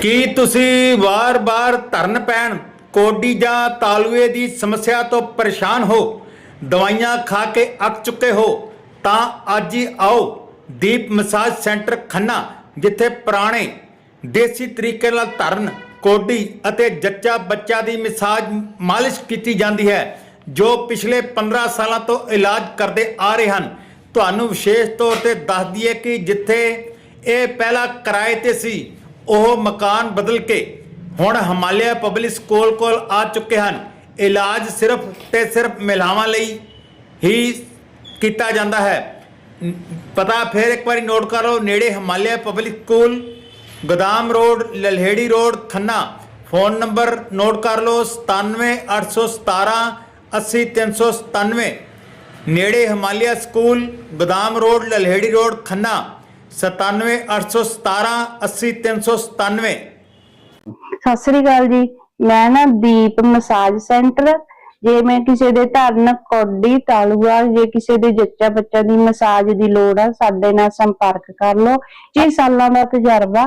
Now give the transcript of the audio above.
ਕੀ ਤੁਸੀਂ ਵਾਰ-ਵਾਰ ਧਰਨ ਪੈਣ, ਕੋਡੀ ਜਾਂ ਤਾਲੂਏ ਦੀ ਸਮੱਸਿਆ ਤੋਂ ਪਰੇਸ਼ਾਨ ਹੋ, ਦਵਾਈਆਂ ਖਾ ਕੇ ਅੱਕ ਚੁੱਕੇ ਹੋ, ਤਾਂ ਅੱਜ ਹੀ ਆਓ ਦੀਪ ਮਸਾਜ ਸੈਂਟਰ ਖੰਨਾ, ਜਿੱਥੇ ਪੁਰਾਣੇ ਦੇਸੀ ਤਰੀਕੇ ਨਾਲ ਧਰਨ, ਕੋਡੀ ਅਤੇ ਜੱਚਾ ਬੱਚਾ ਦੀ ਮਸਾਜ ਮਾਲਿਸ਼ ਕੀਤੀ ਜਾਂਦੀ ਹੈ, ਜੋ ਪਿਛਲੇ 15 ਸਾਲਾਂ ਤੋਂ ਇਲਾਜ ਕਰਦੇ ਆ ਰਹੇ ਹਨ। ਤੁਹਾਨੂੰ ਵਿਸ਼ੇਸ਼ ਤੌਰ ਤੇ ਦੱਸ ਦਈਏ ਕਿ ਜਿੱਥੇ ਇਹ ਪਹਿਲਾਂ ਕਿਰਾਏ ਤੇ ਸੀ ਉਹ ਮਕਾਨ ਬਦਲ ਕੇ ਹੁਣ ਹਿਮਾਲਿਆ ਪਬਲਿਕ ਸਕੂਲ ਕੋਲ ਆ ਚੁੱਕੇ ਹਨ। ਇਲਾਜ ਸਿਰਫ ਤੇ ਸਿਰਫ ਮਹਿਲਾਵਾਂ ਲਈ ਹੀ ਕੀਤਾ ਜਾਂਦਾ ਹੈ। ਪਤਾ ਫਿਰ ਇੱਕ ਵਾਰੀ ਨੋਟ ਕਰ ਲਓ, ਨੇੜੇ ਹਿਮਾਲਿਆ ਪਬਲਿਕ ਸਕੂਲ ਗੋਦਾਮ road Lalheri road Khanna. Phone number note ਕਰ ਲਓ 97817 80397 ਨੇੜੇ ਹਿਮਾਲਿਆ ਸਕੂਲ ਗੋਦਾਮ ਰੋਡ ਲਲਹੇੜੀ ਰੋਡ ਖੰਨਾ। 97817 80397 ਸਤਿ ਸ੍ਰੀ ਅਕਾਲ ਜੀ। ਮੈਂ ਨਾ ਦੀਪ ਮਸਾਜ ਸੈਂਟਰ। ਜੇ ਮੈਂ ਕਿਸੇ ਦੇ ਧਰਨ ਕੋਡੀ ਤਾਲੂਆ, ਜੇ ਕਿਸੇ ਦੇ ਜੱਚਾ ਬੱਚਾ ਦੀ ਮਸਾਜ ਦੀ ਲੋੜ ਆ, ਸਾਡੇ ਨਾਲ ਸੰਪਰਕ ਕਰ ਲਓ। 6 ਸਾਲਾਂ ਦਾ ਤਜਰਬਾ